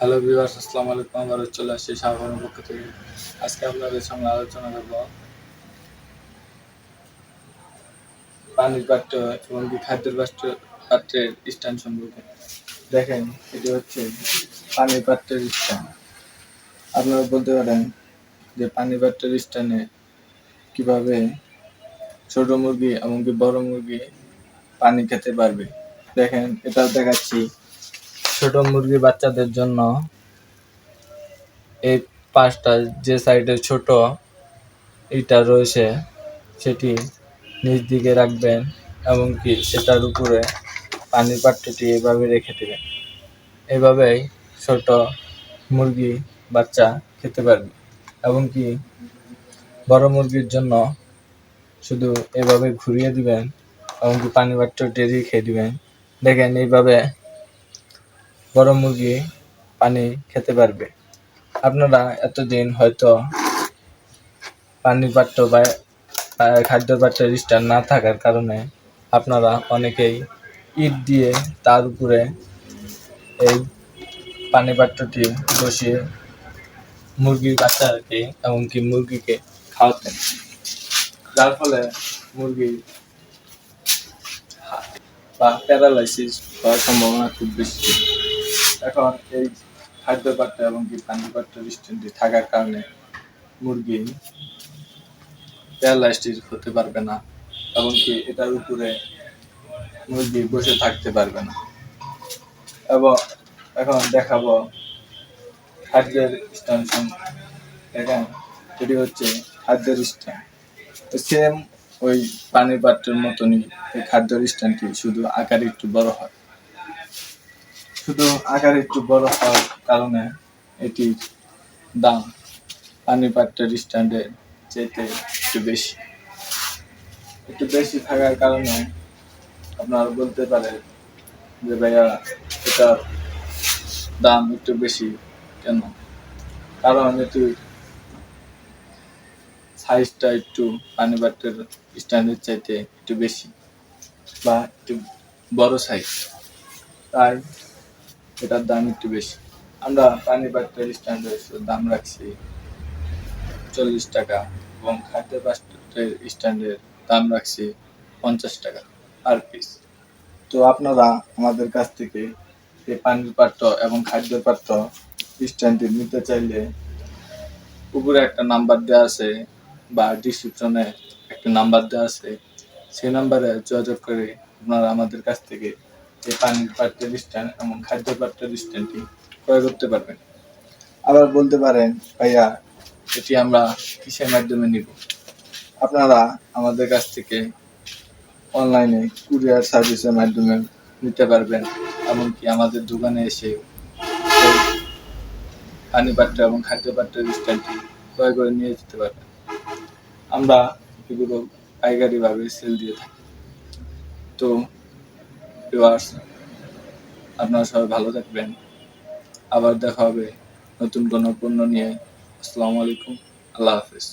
Hello viewers আসসালামু আলাইকুম। আবার চলে আসছি শাহবানের পক্ষ থেকে। আজকে আপনাদের সামনে আলোচনা করব পানির পাত্র এবং কি খাদ্যের পাত্র, পাত্রের স্থান সম্পর্কে। দেখেন, এটি হচ্ছে পানির পাত্রের স্থান। আপনারা বলতে পারেন যে পানির পাত্রের স্থানে কীভাবে ছোট মুরগি এমনকি বড় মুরগি পানি খেতে পারবে। দেখেন এটা দেখাচ্ছি ছোট মুরগি বাচ্চাদের জন্য এই পাশটা যে সাইডে ছোট, এইটা রয়েছে, সেটি নিচ দিকে রাখবেন এমনকি সেটার উপরে পানির পাত্রটি এভাবে রেখে দেবেন। এভাবেই ছোট মুরগি বাচ্চা খেতে পারবে। এমনকি বড় মুরগির জন্য শুধু এভাবে ঘুরিয়ে দিবেন এমনকি পানি পাত্রটি রেখে দিবেন। দেখেন এইভাবে বড় মুরগি পানি খেতে পারবে আপনারা এতদিন হয়তো পানির পাত্র বা খাদ্য পাত্রের স্ট্যান্ড না থাকার কারণে আপনারা অনেকেই ইট দিয়ে তার উপরে এই পানি পাত্রটি বসিয়ে মুরগির বাচ্চাকে এমনকি মুরগিকে খাওয়াতেন যার ফলে মুরগি বা প্যারালাইসিস হওয়ার সম্ভাবনা খুব বেশি। এখন এই খাদ্য পাত্র এবং কি পানি পাত্র স্ট্যান্ডটি থাকার কারণে মুরগি প্যারালাইসিস হতে পারবে না এবং কি এটার উপরে মুরগি বসে থাকতে পারবে না। এবং এখন দেখাবো খাদ্যের স্ট্যান্ড এখন এটি হচ্ছে খাদ্যের স্ট্যান্ড সেম ওই পানির পাত্রের মতনই এই খাদ্যের স্ট্যান্ডটি শুধু আকারে একটু বড় হয়। শুধু আকার একটু বড় হওয়ার কারণে এটির দাম পানির পাত্রের স্ট্যান্ডের চাইতে একটু বেশি। একটু বেশি থাকার কারণে আপনারা বলতে পারেন যে, ভাইয়া, এটার দাম একটু বেশি কেন? কারণ এটির সাইজটা একটু পানি পাত্রের স্ট্যান্ডের চাইতে একটু বেশি বা একটু বড় সাইজ। তাই এটার দাম একটু বেশি। আমরা পানি পাত্রের স্ট্যান্ডের দাম রাখছি চল্লিশ টাকা এবং খাদ্য পাত্রের স্ট্যান্ডের দাম রাখছি পঞ্চাশ টাকা আর পিস তো আপনারা আমাদের কাছ থেকে এই পানির পাত্র এবং খাদ্য পাত্র স্ট্যান্ডটি নিতে চাইলে উপরে একটা নাম্বার দেওয়া আছে বা ডিসক্রিপশনে একটা নাম্বার দেওয়া আছে। সেই নাম্বারে যোগাযোগ করে আপনারা আমাদের কাছ থেকে এই পানির পাত্রের স্ট্যান্ড এবং খাদ্য পাত্রের স্ট্যান্ডটি ক্রয় করতে পারবেন। আবার বলতে পারেন, ভাইয়া, এটি আমরা কিসের মাধ্যমে নিব? আপনারা আমাদের কাছ থেকে অনলাইনে কুরিয়ার সার্ভিসের মাধ্যমে নিতে পারবেন, এমনকি আমাদের দোকানে এসে পানি পাত্র এবং খাদ্য পাত্রের স্ট্যান্ডটি ক্রয় করে নিয়ে যেতে পারবেন। আমরা এগুলো পাইকারিভাবে সেল দিয়ে থাকি। তো ভিউয়ার্স আপনারা সবাই ভালো থাকবেন। আবার দেখা হবে নতুন কোনো পণ্য নিয়ে। আসসালামু আলাইকুম। আল্লাহ হাফিজ।